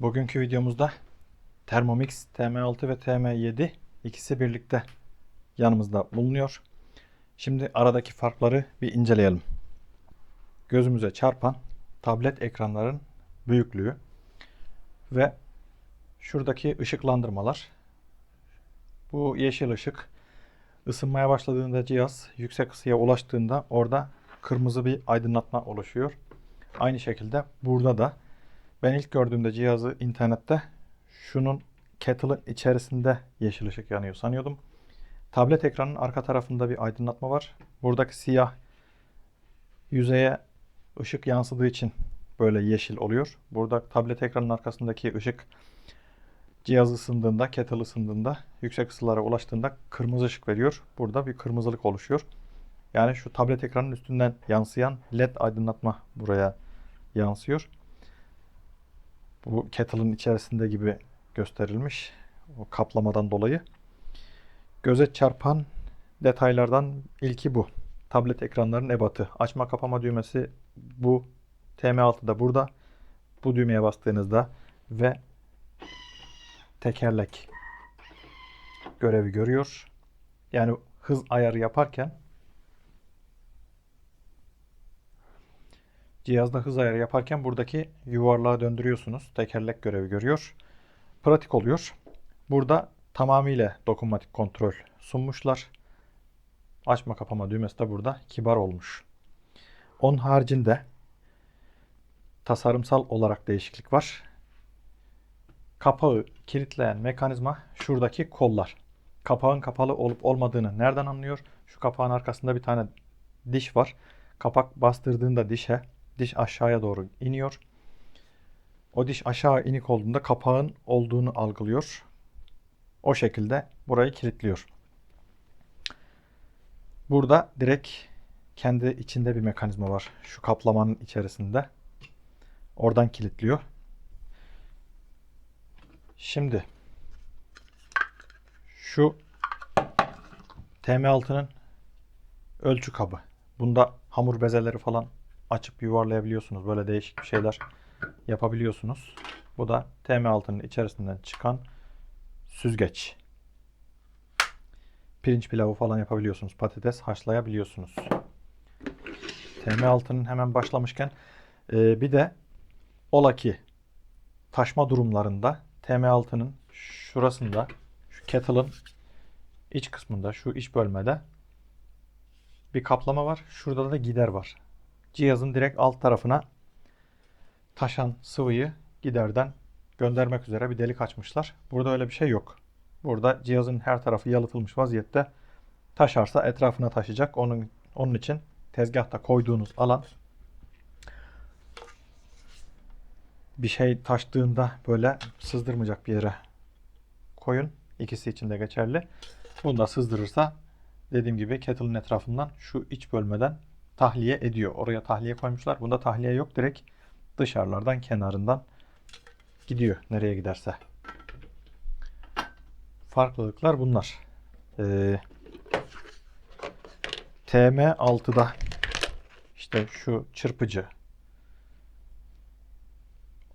Bugünkü videomuzda Thermomix TM6 ve TM7 ikisi birlikte yanımızda bulunuyor. Şimdi aradaki farkları bir inceleyelim. Gözümüze çarpan tablet ekranların büyüklüğü ve şuradaki ışıklandırmalar. Bu yeşil ışık ısınmaya başladığında cihaz yüksek ısıya ulaştığında orada kırmızı bir aydınlatma oluşuyor. Aynı şekilde burada da ben ilk gördüğümde cihazı internette şunun kettle'ın içerisinde yeşil ışık yanıyor sanıyordum. Tablet ekranının arka tarafında bir aydınlatma var. Buradaki siyah yüzeye ışık yansıdığı için böyle yeşil oluyor. Burada tablet ekranının arkasındaki ışık cihaz ısındığında, kettle ısındığında, yüksek ısılara ulaştığında kırmızı ışık veriyor. Burada bir kırmızılık oluşuyor. Yani şu tablet ekranının üstünden yansıyan led aydınlatma buraya yansıyor. Bu kettle'ın içerisinde gibi gösterilmiş. O kaplamadan dolayı. Göze çarpan detaylardan ilki bu. Tablet ekranların ebatı. Açma kapama düğmesi bu. TM6'da burada. Bu düğmeye bastığınızda ve tekerlek görevi görüyor. Yani hız ayarı yaparken cihazda hız ayarı yaparken buradaki yuvarlağı döndürüyorsunuz. Tekerlek görevi görüyor. Pratik oluyor. Burada tamamıyla dokunmatik kontrol sunmuşlar. Açma kapama düğmesi de burada kibar olmuş. Onun haricinde tasarımsal olarak değişiklik var. Kapağı kilitleyen mekanizma şuradaki kollar. Kapağın kapalı olup olmadığını nereden anlıyor? Şu kapağın arkasında bir tane diş var. Kapak bastırdığında dişe, diş aşağıya doğru iniyor. O diş aşağı inik olduğunda kapağın olduğunu algılıyor. O şekilde burayı kilitliyor. Burada direkt kendi içinde bir mekanizma var. Şu kaplamanın içerisinde. Oradan kilitliyor. Şimdi şu TM6'nın ölçü kabı. Bunda hamur bezeleri falan açıp yuvarlayabiliyorsunuz. Böyle değişik bir şeyler yapabiliyorsunuz. Bu da TM6'nın içerisinden çıkan süzgeç. Pirinç pilavı falan yapabiliyorsunuz. Patates haşlayabiliyorsunuz. TM6'nın hemen başlamışken e, bir de ola ki taşma durumlarında TM6'nın şurasında şu kettle'ın iç kısmında şu iç bölmede bir kaplama var. Şurada da gider var. Cihazın direkt alt tarafına taşan sıvıyı giderden göndermek üzere bir delik açmışlar. Burada öyle bir şey yok. Burada cihazın her tarafı yalıtılmış vaziyette. Taşarsa etrafına taşıyacak. Onun onun için tezgahta koyduğunuz alan bir şey taştığında böyle sızdırmayacak bir yere koyun. İkisi için de geçerli. Bunu da sızdırırsa dediğim gibi kettle'ın etrafından şu iç bölmeden tahliye ediyor. Oraya tahliye koymuşlar. Bunda tahliye yok. Direkt dışarılardan kenarından gidiyor nereye giderse. Farklılıklar bunlar. Ee, TM6'da işte şu çırpıcı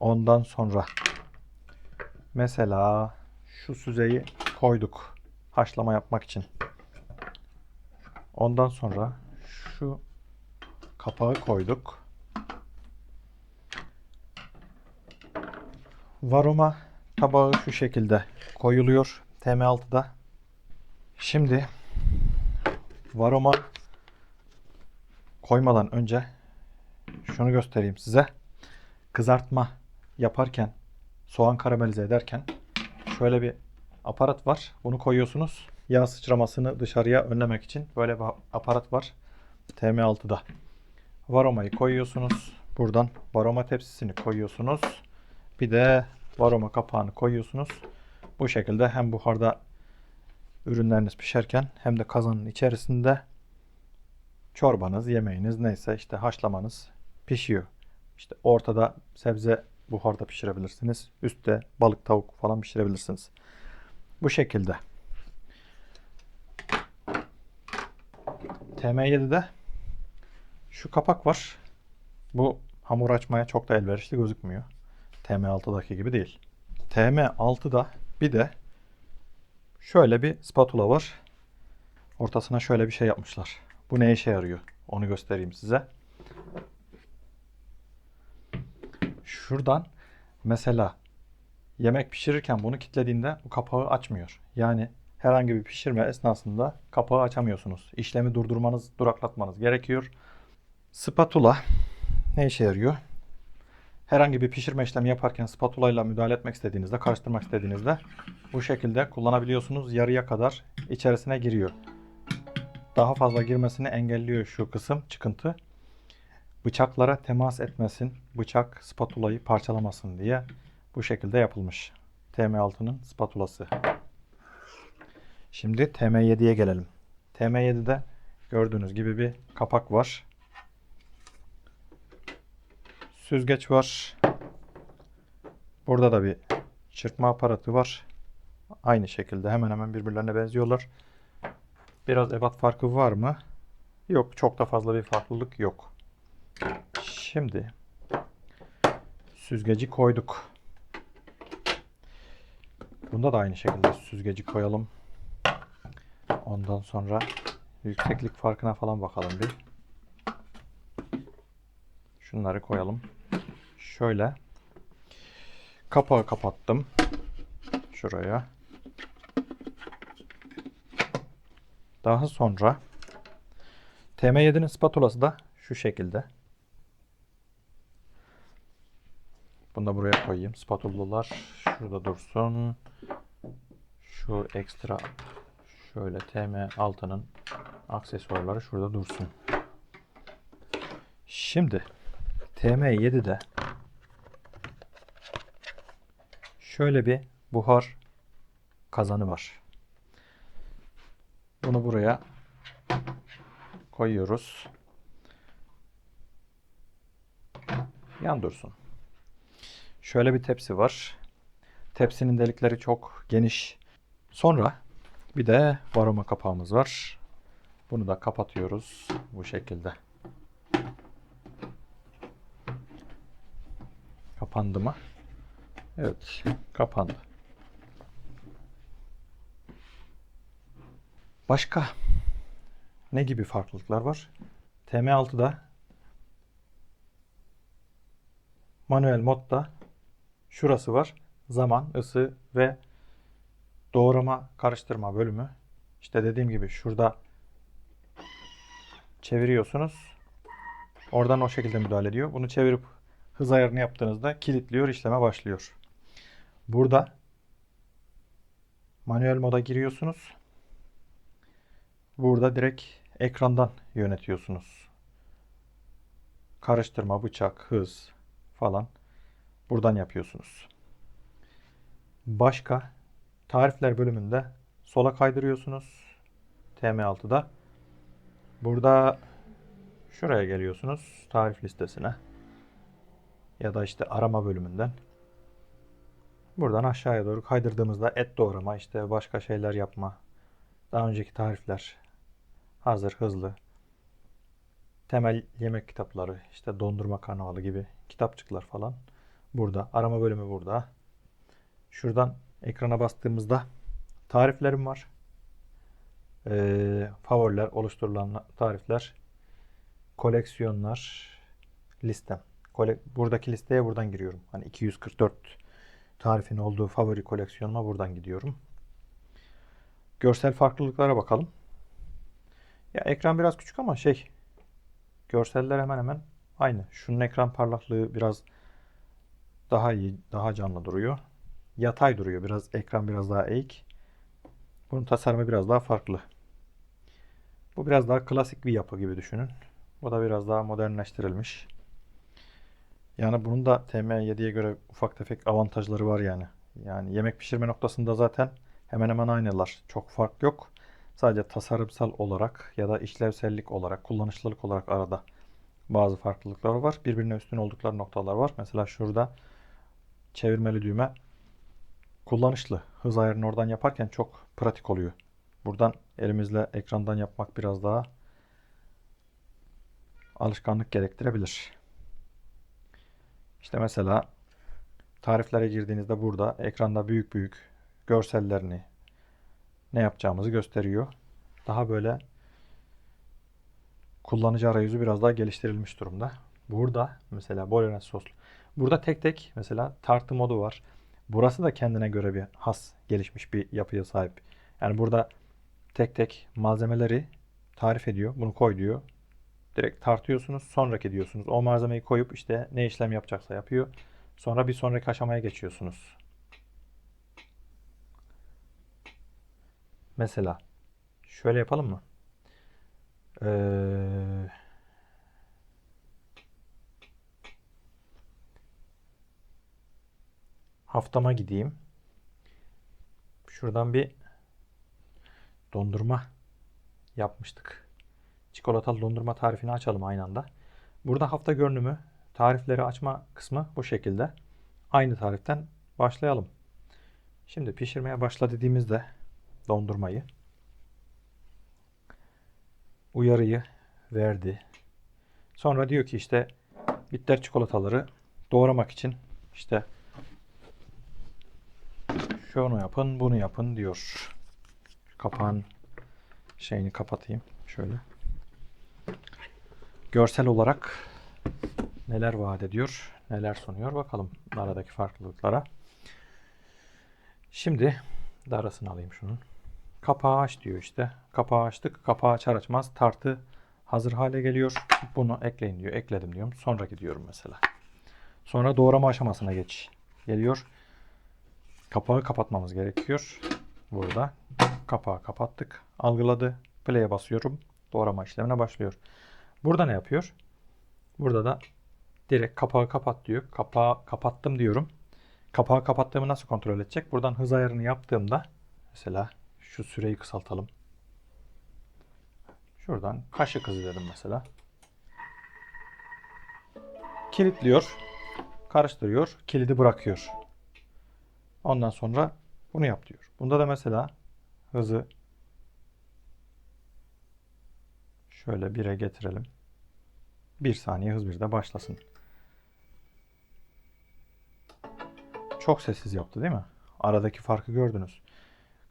ondan sonra mesela şu süzeyi koyduk haşlama yapmak için. Ondan sonra şu kapağı koyduk. Varoma tabağı şu şekilde koyuluyor TM6'da. Şimdi varoma koymadan önce şunu göstereyim size. Kızartma yaparken, soğan karamelize ederken şöyle bir aparat var. Bunu koyuyorsunuz. Yağ sıçramasını dışarıya önlemek için böyle bir aparat var. TM6'da. Varomayı koyuyorsunuz. Buradan varoma tepsisini koyuyorsunuz. Bir de varoma kapağını koyuyorsunuz. Bu şekilde hem buharda ürünleriniz pişerken hem de kazanın içerisinde çorbanız, yemeğiniz neyse işte haşlamanız pişiyor. İşte ortada sebze buharda pişirebilirsiniz. Üstte balık, tavuk falan pişirebilirsiniz. Bu şekilde. TM7'de şu kapak var. Bu hamur açmaya çok da elverişli gözükmüyor. TM6'daki gibi değil. TM6'da bir de şöyle bir spatula var. Ortasına şöyle bir şey yapmışlar. Bu ne işe yarıyor? Onu göstereyim size. Şuradan mesela yemek pişirirken bunu kilitlediğinde bu kapağı açmıyor. Yani herhangi bir pişirme esnasında kapağı açamıyorsunuz. İşlemi durdurmanız, duraklatmanız gerekiyor. Spatula ne işe yarıyor? Herhangi bir pişirme işlemi yaparken spatula ile müdahale etmek istediğinizde, karıştırmak istediğinizde bu şekilde kullanabiliyorsunuz. Yarıya kadar içerisine giriyor. Daha fazla girmesini engelliyor şu kısım, çıkıntı. Bıçaklara temas etmesin, bıçak spatulayı parçalamasın diye bu şekilde yapılmış. TM6'nın spatulası. Şimdi TM7'ye gelelim. TM7'de gördüğünüz gibi bir kapak var. Süzgeç var. Burada da bir çırpma aparatı var. Aynı şekilde hemen hemen birbirlerine benziyorlar. Biraz ebat farkı var mı? Yok. Çok da fazla bir farklılık yok. Şimdi süzgeci koyduk. Bunda da aynı şekilde süzgeci koyalım. Ondan sonra yükseklik farkına falan bakalım bir. Şunları koyalım. Şöyle kapağı kapattım. Şuraya. Daha sonra TM7'nin spatulası da şu şekilde. Bunu da buraya koyayım. Spatulalar şurada dursun. Şu ekstra şöyle TM6'nın aksesuarları şurada dursun. Şimdi TM7'de şöyle bir buhar kazanı var. Bunu buraya koyuyoruz. Yan dursun. Şöyle bir tepsi var. Tepsinin delikleri çok geniş. Sonra bir de varoma kapağımız var. Bunu da kapatıyoruz bu şekilde. Kapandı mı? Evet, kapandı. Başka ne gibi farklılıklar var? TM6'da manuel modda şurası var. Zaman, ısı ve doğrama, karıştırma bölümü. İşte dediğim gibi şurada çeviriyorsunuz. Oradan o şekilde müdahale ediyor. Bunu çevirip hız ayarını yaptığınızda kilitliyor, işleme başlıyor. Burada manuel moda giriyorsunuz. Burada direkt ekrandan yönetiyorsunuz. Karıştırma, bıçak, hız falan buradan yapıyorsunuz. Başka tarifler bölümünde sola kaydırıyorsunuz. TM6'da. Burada şuraya geliyorsunuz tarif listesine. Ya da işte arama bölümünden. Buradan aşağıya doğru kaydırdığımızda et doğrama, işte başka şeyler yapma, daha önceki tarifler, hazır, hızlı, temel yemek kitapları, işte dondurma kanalı gibi kitapçıklar falan burada. Arama bölümü burada. Şuradan ekrana bastığımızda tariflerim var. Ee, favoriler, oluşturulan tarifler, koleksiyonlar, listem. Kole buradaki listeye buradan giriyorum. Hani 244 tarifin olduğu favori koleksiyonuma buradan gidiyorum. Görsel farklılıklara bakalım. Ya ekran biraz küçük ama şey görseller hemen hemen aynı. Şunun ekran parlaklığı biraz daha iyi, daha canlı duruyor. Yatay duruyor. Biraz ekran biraz daha eğik. Bunun tasarımı biraz daha farklı. Bu biraz daha klasik bir yapı gibi düşünün. Bu da biraz daha modernleştirilmiş. Yani bunun da TM7'ye göre ufak tefek avantajları var yani. Yani yemek pişirme noktasında zaten hemen hemen aynılar. Çok fark yok. Sadece tasarımsal olarak ya da işlevsellik olarak, kullanışlılık olarak arada bazı farklılıklar var. Birbirine üstün oldukları noktalar var. Mesela şurada çevirmeli düğme kullanışlı. Hız ayarını oradan yaparken çok pratik oluyor. Buradan elimizle ekrandan yapmak biraz daha alışkanlık gerektirebilir. İşte mesela Tariflere girdiğinizde burada ekranda büyük büyük görsellerini ne yapacağımızı gösteriyor. Daha böyle kullanıcı arayüzü biraz daha geliştirilmiş durumda. Burada mesela bolognese soslu. Burada tek tek mesela tartı modu var. Burası da kendine göre bir has gelişmiş bir yapıya sahip. Yani burada tek tek malzemeleri tarif ediyor. Bunu koy diyor. Direkt tartıyorsunuz. Sonraki diyorsunuz. O malzemeyi koyup işte ne işlem yapacaksa yapıyor. Sonra bir sonraki aşamaya geçiyorsunuz. Mesela şöyle yapalım mı? Ee, haftama gideyim. Şuradan bir dondurma yapmıştık. Çikolatalı dondurma tarifini açalım aynı anda. Burada hafta görünümü, tarifleri açma kısmı bu şekilde. Aynı tariften başlayalım. Şimdi pişirmeye başla dediğimizde dondurmayı uyarıyı verdi. Sonra diyor ki işte bitter çikolataları doğramak için işte şunu yapın, bunu yapın diyor. Kapağın şeyini kapatayım şöyle. Görsel olarak neler vaat ediyor, neler sunuyor bakalım aradaki farklılıklara. Şimdi darasını alayım şunun. Kapağı aç diyor işte. Kapağı açtık. Kapağı açar açmaz tartı hazır hale geliyor. Bunu ekleyin diyor. Ekledim diyorum. Sonraki diyorum mesela. Sonra doğrama aşamasına geç. Geliyor. Kapağı kapatmamız gerekiyor. Burada kapağı kapattık. Algıladı. Play'e basıyorum. Doğrama işlemine başlıyor. Burada ne yapıyor? Burada da direkt kapağı kapat diyor. Kapağı kapattım diyorum. Kapağı kapattığımı nasıl kontrol edecek? Buradan hız ayarını yaptığımda mesela şu süreyi kısaltalım. Şuradan kaşık hızı dedim mesela. Kilitliyor. Karıştırıyor. Kilidi bırakıyor. Ondan sonra bunu yap diyor. Bunda da mesela hızı şöyle 1'e getirelim. 1 saniye hız 1'de başlasın. Çok sessiz yaptı değil mi? Aradaki farkı gördünüz.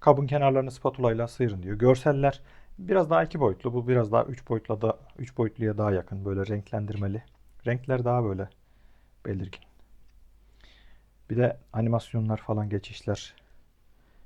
Kabın kenarlarını spatula ile sıyırın diyor. Görseller biraz daha iki boyutlu. Bu biraz daha üç boyutla da üç boyutluya daha yakın. Böyle renklendirmeli. Renkler daha böyle belirgin. Bir de animasyonlar falan geçişler.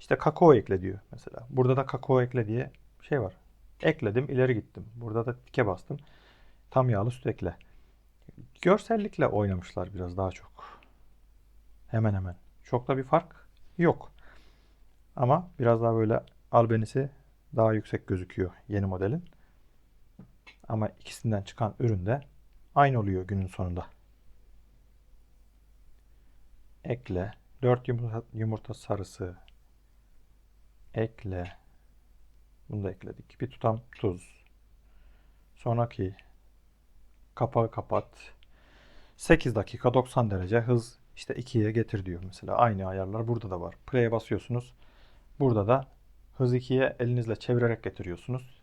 İşte kakao ekle diyor mesela. Burada da kakao ekle diye şey var. Ekledim, ileri gittim. Burada da tike bastım. Tam yağlı süt ekle. Görsellikle oynamışlar biraz daha çok. Hemen hemen. Çok da bir fark yok. Ama biraz daha böyle albenisi daha yüksek gözüküyor yeni modelin. Ama ikisinden çıkan ürün de aynı oluyor günün sonunda. Ekle. 4 yumurta, yumurta sarısı. Ekle. Bunu da ekledik. Bir tutam tuz. Sonraki kapağı kapat. 8 dakika 90 derece hız işte 2'ye getir diyor mesela. Aynı ayarlar burada da var. Play'e basıyorsunuz. Burada da hız 2'ye elinizle çevirerek getiriyorsunuz.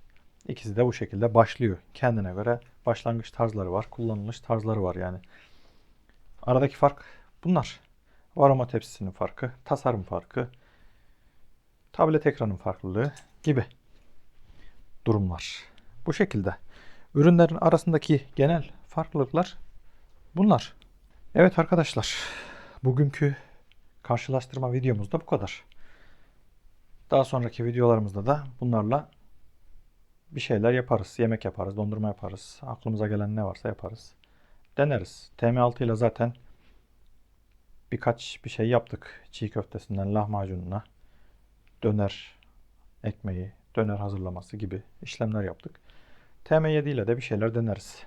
İkisi de bu şekilde başlıyor. Kendine göre başlangıç tarzları var, kullanılış tarzları var yani. Aradaki fark bunlar. Aroma tepsisinin farkı, tasarım farkı, tablet ekranın farklılığı gibi durumlar. Bu şekilde. Ürünlerin arasındaki genel farklılıklar bunlar. Evet arkadaşlar, bugünkü karşılaştırma videomuz da bu kadar. Daha sonraki videolarımızda da bunlarla bir şeyler yaparız. Yemek yaparız, dondurma yaparız. Aklımıza gelen ne varsa yaparız. Deneriz. TM6 ile zaten birkaç bir şey yaptık. Çiğ köftesinden lahmacununa, döner ekmeği, döner hazırlaması gibi işlemler yaptık. TM7 ile de bir şeyler deneriz.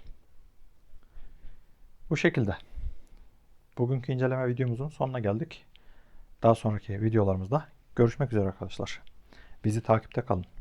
Bu şekilde. Bugünkü inceleme videomuzun sonuna geldik. Daha sonraki videolarımızda görüşmek üzere arkadaşlar. Bizi takipte kalın.